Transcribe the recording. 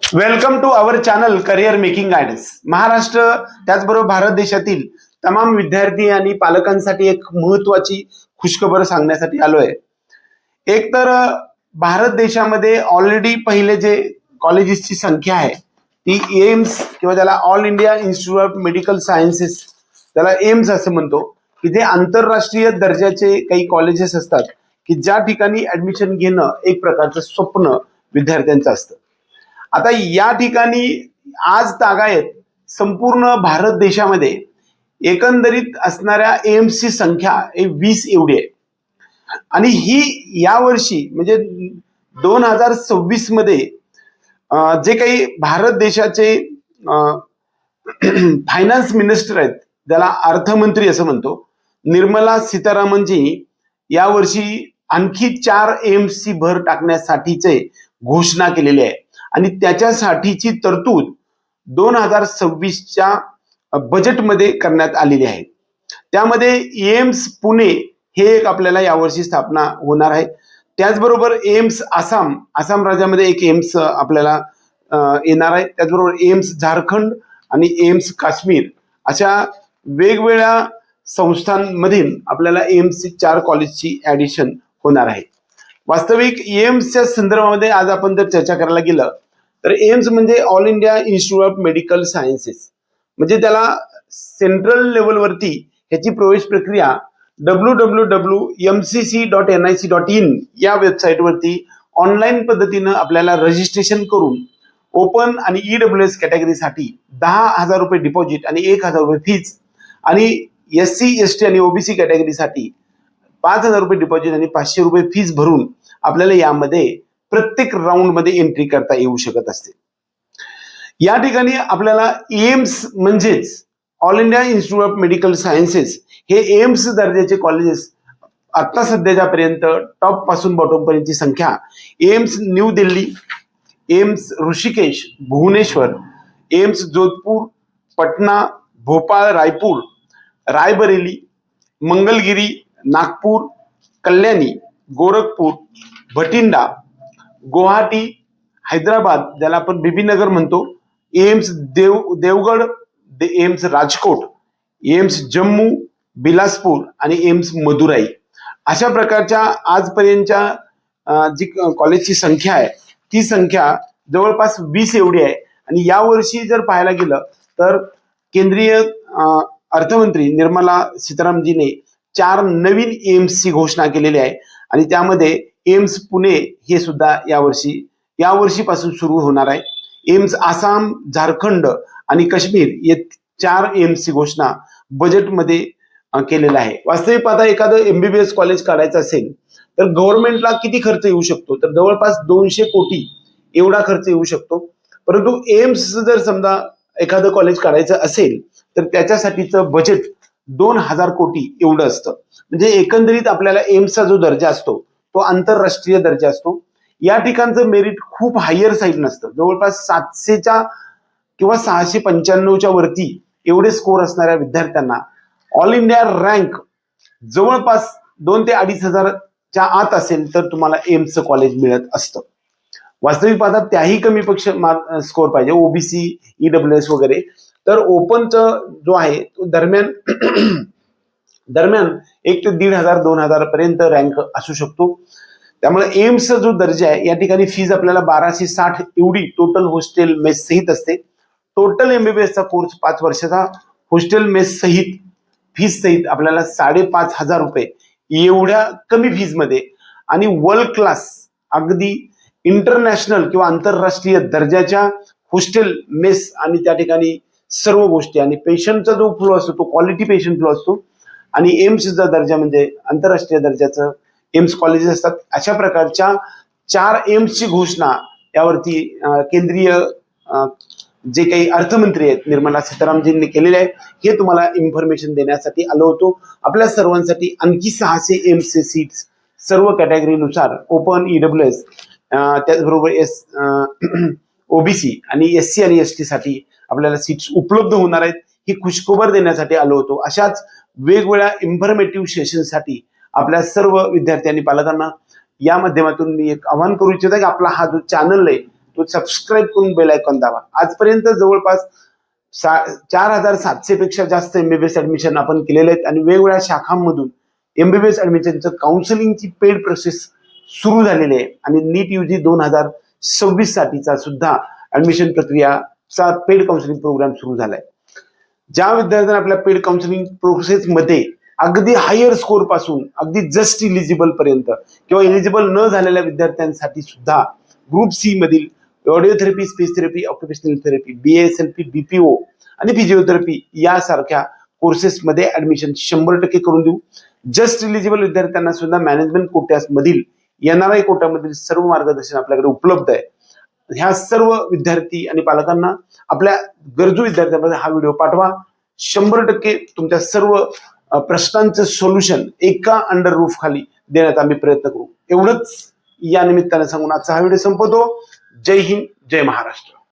Welcome to our channel career making guidance Maharashtra त्याचबरोबर भारत देशातील तमाम विद्यार्थी आणि पालकांसाठी एक महत्वाची खुशखबर सांगण्यासाठी आलोय. एक तर भारत देशामध्ये ऑलरेडी पहिले जे कॉलेजेसची संख्या आहे ती एम्स किंवा ज्याला All India Institute of Medical Sciences त्याला एम्स असं म्हणतो की जे आंतरराष्ट्रीय दर्जाचे काही कॉलेजेस असतात की ज्या ठिकाणी ऍडमिशन घेणं एक प्रकारचं स्वप्न विद्यार्थ्यांचं असतं. आता या ठिकाणी आज तागायत संपूर्ण भारत देशामध्ये एकंदरीत असणाऱ्या एम्सची संख्या हे वीस एवढी आहे. आणि ही यावर्षी म्हणजे दोन हजार सव्वीसमध्ये जे काही भारत देशाचे फायनान्स मिनिस्टर आहेत ज्याला अर्थमंत्री असं म्हणतो निर्मला सीतारामनजी यावर्षी आणखी चार एम्सची भर टाकण्यासाठीचे घोषणा केलेली आहे. आणि त्याच्यासाठीची तरतूद दोन हजार सव्वीसच्या बजेटमध्ये करण्यात आलेली आहे. त्यामध्ये एम्स पुणे हे एक आपल्याला यावर्षी स्थापना होणार आहे. त्याचबरोबर एम्स आसाम आसाम राज्यामध्ये एक एम्स आपल्याला येणार आहे. त्याचबरोबर एम्स झारखंड आणि एम्स काश्मीर अशा वेगवेगळ्या संस्थांमधील आपल्याला एम्सची चार कॉलेजची ॲडिशन होणार आहे. वास्तविक एम्सच्या संदर्भामध्ये आज आपण जर चर्चा करायला गेलं तर एम्स म्हणजे All India Institute of Medical Sciences. म्हणजे त्याला सेंट्रल लेवलवरती ह्याची प्रवेश प्रक्रिया W W W M C C dot N I C dot in या वेबसाईटवरती ऑनलाईन पद्धतीनं आपल्याला रजिस्ट्रेशन करून ओपन आणि ई डब्ल्यू एस कॅटेगरीसाठी दहा हजार रुपये डिपॉझिट आणि एक हजार रुपये फीज आणि एस सी एस टी आणि ओबीसी कॅटेगरीसाठी पाच हजार रुपये डिपॉझिट आणि पाचशे रुपये फीज भरून आपल्याला यामध्ये प्रत्येक राऊंडमध्ये एंट्री करता येऊ शकत असते. या ठिकाणी आपल्याला एम्स म्हणजेच all India institute of medical sciences हे एम्स दर्जाचे कॉलेजेस आत्ता सध्याच्या पर्यंत टॉपपासून बॉटम पर्यंतची संख्या AIIMS New Delhi AIIMS Rishikesh Bhubaneswar AIIMS Jodhpur Patna Bhopal Raipur Raebareli Mangalagiri Nagpur Kalyani Gorakhpur Bathinda Guwahati Hyderabad ज्याला आपण बीबीनगर म्हणतो एम्स देव देवगड दे- एम्स राजकोट एम्स जम्मू बिलासपूर आणि एम्स मदुराई. अशा प्रकारच्या आजपर्यंतच्या जी कॉलेजची संख्या आहे ती संख्या जवळपास वीस एवढी आहे. आणि यावर्षी जर पाहायला गेलं तर केंद्रीय अर्थमंत्री निर्मला सीतारामजीने चार नवीन एम्सची घोषणा केलेली आहे. आणि त्यामध्ये एम्स पुणे हे सुद्धा यावर्षी यावर्षीपासून सुरू होणार आहे. एम्स आसाम झारखंड आणि काश्मीर या चार एम्सची घोषणा बजेटमध्ये केलेलं आहे. वास्तविक आता एखादं एमबीबीएस कॉलेज काढायचं असेल तर गव्हर्नमेंटला किती खर्च येऊ शकतो? तर जवळपास दोनशे कोटी एवढा खर्च येऊ शकतो. परंतु एम्स जर समजा एखादं कॉलेज काढायचं असेल तर त्याच्यासाठीचं बजेट दोन हजार कोटी एवढं असतं. म्हणजे एकंदरीत आपल्याला एम्सचा जो दर्जा असतो तो आंतरराष्ट्रीय दर्जा असतो. या ठिकाणचं मेरिट खूप हायर साईड नसतं. जवळपास सातशेच्या किंवा सहाशे पंच्याण्णवच्या वरती एवढे स्कोर असणाऱ्या विद्यार्थ्यांना ऑल इंडिया रँक जवळपास दोन ते अडीच हजारच्या आत असेल तर तुम्हाला एम्सचं कॉलेज मिळत असतं. वास्तविक पाहता त्याही कमी पक्ष स्कोर पाहिजे. ओबीसी ईडब्ल्यू एस वगैरे. तर ओपनचं जो आहे तो दरम्यान दरम्यान एक ते दीड हजार दोन हजार पर्यंत रँक असू शकतो. त्यामुळे एम्सचा जो दर्जा आहे या ठिकाणी फीज आपल्याला बाराशे साठ एवढी टोटल हॉस्टेल मेस सहित असते. टोटल एमबीबीएसचा कोर्स पाच वर्षाचा हॉस्टेल मेस सहित फीज सहित आपल्याला साडेपाच हजार रुपये. एवढ्या कमी फीजमध्ये आणि वर्ल्ड क्लास अगदी इंटरनॅशनल किंवा आंतरराष्ट्रीय दर्जाच्या हॉस्टेल मेस आणि त्या ठिकाणी सर्व गोष्टी. आणि पेशंटचा जो फ्लो असतो तो क्वालिटी पेशंट फ्लो असतो. आणि एम्सचा दर्जा म्हणजे आंतरराष्ट्रीय दर्जाचं एम्स कॉलेजेस असतात. अशा प्रकारच्या चार एम्सची घोषणा यावरती केंद्रीय जे काही अर्थमंत्री आहेत निर्मला सीतारामजींनी केलेले आहे हे तुम्हाला इन्फॉर्मेशन देण्यासाठी आलो होतो. आपल्या सर्वांसाठी आणखी सहाशे एम्सचे सीट्स सर्व कॅटेगरीनुसार ओपन ईडब्ल्यू एस त्याचबरोबर एस ओबीसी आणि एस सी आणि एस टी साठी आपल्याला सीट्स उपलब्ध होणार आहेत. ही खुशखबर देण्यासाठी आलो होतो. अशाच वेगवेगळ्या इन्फॉर्मेटिव्ह सेशनसाठी आपल्या सर्व विद्यार्थी आणि पालकांना या माध्यमातून मी एक आवाहन करू इच्छितो की आपला हा जो चॅनल आहे तो सबस्क्राईब करून बेल आयकॉन दाबा. आजपर्यंत जवळपास सा चार हजार सातशे पेक्षा जास्त एमबीबीएस ऍडमिशन आपण केलेले आहेत आणि वेगवेगळ्या शाखांमधून एमबीबीएस ऍडमिशनचं काउन्सिलिंगची पेड प्रोसेस सुरू झालेली आहे. आणि नीट युजी दोन हजार सव्वीस साठीचा सुद्धा ऍडमिशन प्रक्रियाचा पेड काउन्सिलिंग प्रोग्राम सुरू झालाय. ज्या विद्यार्थ्यांना आपल्या पेड काउन्सिलिंग प्रोसेसमध्ये अगदी हायर स्कोरपासून अगदी जस्ट इलिजिबल पर्यंत किंवा इलिजिबल न झालेल्या विद्यार्थ्यांसाठी सुद्धा ग्रुप सी मधील audiotherapy speech therapy occupational therapy P BPO आणि फिजिओथेरपी यासारख्या कोर्सेसमध्ये ऍडमिशन शंभर टक्के करून देऊ. जस्ट इलिजिबल विद्यार्थ्यांना सुद्धा मॅनेजमेंट कोट्यामधील एनआरआय कोट्यामधील सर्व मार्गदर्शन आपल्याकडे उपलब्ध आहे. ह्या सर्व विद्यार्थी आणि पालकांना आपल्या गरजू विद्यार्थ्यांमध्ये हा व्हिडिओ पाठवा. शंभर टक्के तुमच्या सर्व प्रश्नांचं सोल्युशन एका अंडर रूफ खाली देण्याचा आम्ही प्रयत्न करू. एवढंच या निमित्ताने सांगून आजचा हा व्हिडिओ संपवतो. जय हिंद जय महाराष्ट्र.